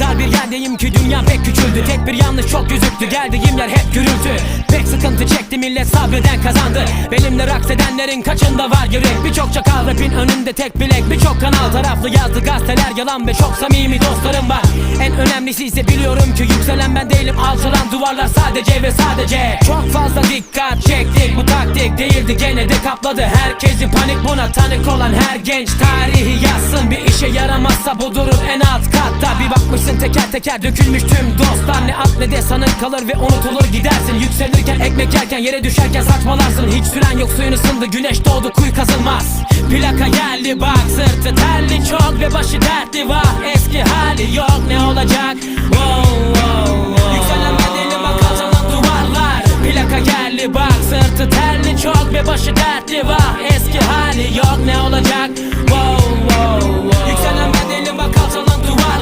kadar bir yerdeyim ki dünya pek küçüldü. Tek bir yanlış çok gözüktü geldiğim yer hep gürültü. Pek sıkıntı çekti millet sabreden kazandı. Benimle raks edenlerin kaçında var yürek? Birçok çakal rapin önünde tek bilek. Birçok kanal taraflı yazdı gazeteler. Yalan Ve çok samimi dostlarım var. En önemlisi ise biliyorum ki yükselen ben değilim. Alçalan duvarlar sadece ve sadece. Çok fazla dikkat çektik. Bu taktik değildi. Gene de kapladı. Herkesi panik buna tanık olan her genç Tarihi yazsın. Bir işe yaramazsa bu durur en alt teker dökülmüş tüm dostlar. Ne at ne de sanık kalır ve unutulur gidersin. Yükselirken ekmek yerken yere düşerken saçmalarsın. Hiç süren yok suyun ısındı güneş doğdu kuyu kazılmaz. Plaka geldi bak sırtı terli çok ve başı dertli. Var Eski hali yok ne olacak? Wow, wow, wow. Yükselen bedeli bak alçalan duvarlar. Plaka geldi bak sırtı terli çok ve başı dertli. Var Eski hali yok ne olacak